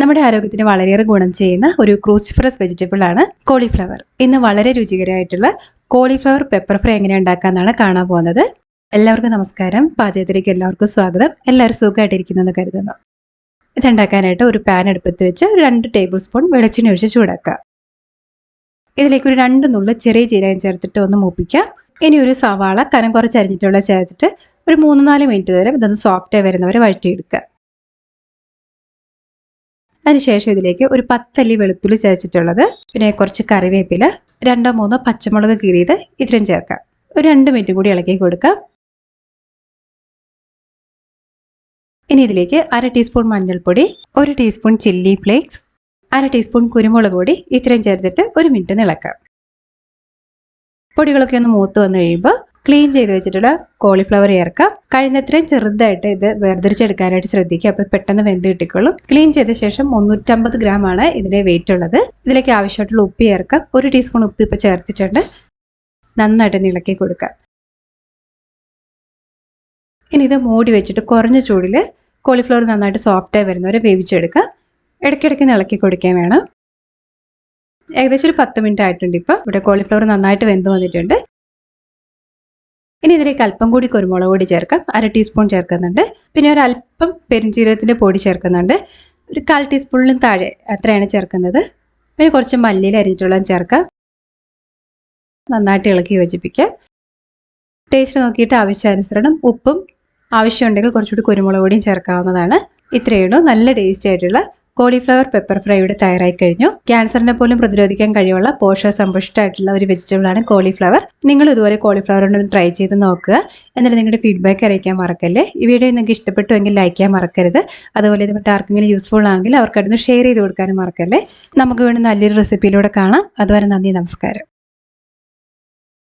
നമ്മുടെ ആരോഗ്യത്തിന് വളരെയേറെ ഗുണം ചെയ്യുന്ന ഒരു ക്രൂസിഫറസ് വെജിറ്റബിൾ ആണ് കോളിഫ്ലവർ. ഇന്ന് വളരെ രുചികരമായിട്ടുള്ള കോളിഫ്ലവർ പെപ്പർ ഫ്രൈ എങ്ങനെ ഉണ്ടാക്കാന്നാണ് കാണാൻ പോകുന്നത്. എല്ലാവർക്കും നമസ്കാരം. പാചകത്തിലേക്ക് എല്ലാവർക്കും സ്വാഗതം. എല്ലാവരും സുഖമായിട്ടിരിക്കുന്നെന്ന് കരുതുന്നു. ഇതുണ്ടാക്കാനായിട്ട് ഒരു പാൻ എടുപ്പത്ത് വെച്ച് രണ്ട് ടേബിൾ സ്പൂൺ വെളിച്ചെണ്ണ ഒഴിച്ച് ചൂടാക്കുക. ഇതിലേക്ക് ഒരു രണ്ട് നുള്ളു ചെറിയ ജീരകം ചേർത്തിട്ട് ഒന്ന് മൂപ്പിക്കാം ഇനി ഒരു സവാള കനം കുറച്ച് അരിഞ്ഞിട്ടുള്ള ചേർത്തിട്ട് ഒരു മൂന്ന് നാല് മിനിറ്റ് നേരം ഇതൊന്ന് സോഫ്റ്റായി വരുന്നവരെ വഴറ്റിയെടുക്കുക. അതിനുശേഷം ഇതിലേക്ക് ഒരു പത്തല്ലി വെളുത്തുള്ളി ചതച്ചിട്ടുള്ളത് പിന്നെ കുറച്ച് കറിവേപ്പില രണ്ടോ മൂന്നോ പച്ചമുളക് കീറിയത് ഇത്രയും ചേർക്കാം. ഒരു രണ്ട് മിനിറ്റ് കൂടി ഇളക്കി കൊടുക്കാം. ഇനി ഇതിലേക്ക് അര ടീസ്പൂൺ മഞ്ഞൾപ്പൊടി ഒരു ടീസ്പൂൺ ചില്ലി ഫ്ലേക്സ് അര ടീസ്പൂൺ കുരുമുളക് പൊടി ഇത്രയും ചേർത്തിട്ട് ഒരു മിനിറ്റ് ഇളക്കാം. പൊടികളൊക്കെ ഒന്ന് മൂത്ത് വന്നു കഴിയുമ്പോൾ ക്ലീൻ ചെയ്ത് വെച്ചിട്ടുള്ള കോളിഫ്ലവർ ചേർക്കാം കഴിഞ്ഞത്രയും ചെറുതായിട്ട് ഇത് വേർതിരിച്ചെടുക്കാനായിട്ട് ശ്രദ്ധിക്കുക. അപ്പോൾ പെട്ടെന്ന് വെന്ത് കിട്ടിക്കോളും. ക്ലീൻ ചെയ്ത ശേഷം മുന്നൂറ്റമ്പത് ഗ്രാം ആണ് ഇതിന്റെ വെയിറ്റ് ഉള്ളത്. ഇതിലേക്ക് ആവശ്യമായിട്ടുള്ള ഉപ്പ് ചേർക്കാം. ഒരു ടീസ്പൂൺ ഉപ്പ് ഇപ്പൊ ചേർത്തിട്ടുണ്ട്. നന്നായിട്ട് ഇളക്കി കൊടുക്കാം ഇനി ഇത് മൂടി വെച്ചിട്ട് കുറഞ്ഞ ചൂടിൽ കോളിഫ്ലവർ നന്നായിട്ട് സോഫ്റ്റായി വരുന്നവരെ വേവിച്ചെടുക്കുക. ഇടയ്ക്കിടയ്ക്ക് ഇളക്കി കൊടുക്കാൻ വേണം. ഏകദേശം ഒരു പത്ത് മിനിറ്റ് ആയിട്ടുണ്ട് ഇപ്പോൾ. ഇവിടെ കോളിഫ്ലവർ നന്നായിട്ട് വെന്ത് വന്നിട്ടുണ്ട്. ഇനി ഇതിലേക്ക് അല്പം കൂടി കുരുമുളക് പൊടി ചേർക്കാം. അര ടീസ്പൂൺ ചേർക്കുന്നുണ്ട്. പിന്നെ ഒരു അല്പം പെരിഞ്ചീരകത്തിന്റെ പൊടി ചേർക്കുന്നുണ്ട്. ഒരു കാൽ ടീസ്പൂണിലും താഴെ അത്രയാണ് ചേർക്കുന്നത്. പിന്നെ കുറച്ച് മല്ലിയിൽ അരിഞ്ഞിട്ടുള്ള ചേർക്കാം. നന്നായിട്ട് ഇളക്കി യോജിപ്പിക്കാം. ടേസ്റ്റ് നോക്കിയിട്ട് ആവശ്യാനുസരണം ഉപ്പും ആവശ്യമുണ്ടെങ്കിൽ കുറച്ചുകൂടി കുരുമുളക് പൊടിയും ചേർക്കാവുന്നതാണ്. ഇത്രയേ ഉള്ളൂ. നല്ല ടേസ്റ്റി ആയിട്ടുള്ള കോളിഫ്ലവർ പെപ്പർ ഫ്രൈ ഇവിടെ തയ്യാറായി കഴിഞ്ഞു. ക്യാൻസറിനെ പോലും പ്രതിരോധിക്കാൻ കഴിവുള്ള പോഷകസമ്പുഷ്ടമായിട്ടുള്ള ഒരു വെജിറ്റബിൾ ആണ് കോളിഫ്ലവർ. നിങ്ങൾ ഇതുപോലെ കോളിഫ്ലവർ ഒന്ന് ട്രൈ ചെയ്ത് നോക്കുക. എന്നിട്ട് നിങ്ങളുടെ ഫീഡ്ബാക്ക് അറിയിക്കാൻ മറക്കല്ലേ. ഈ വീഡിയോ നിങ്ങൾക്ക് ഇഷ്ടപ്പെട്ടുവെങ്കിൽ ലൈക്ക് ചെയ്യാൻ മറക്കരുത്. അതുപോലെ ഇത് മറ്റേ ആർക്കെങ്കിലും യൂസ്ഫുൾ ആണെങ്കിൽ അവർക്കടുന്ന് ഷെയർ ചെയ്ത് കൊടുക്കാനും മറക്കല്ലേ. നമുക്ക് വേണ്ടി നല്ലൊരു റെസിപ്പിയിലൂടെ കാണാം. അതുവരെ നന്ദി നമസ്കാരം.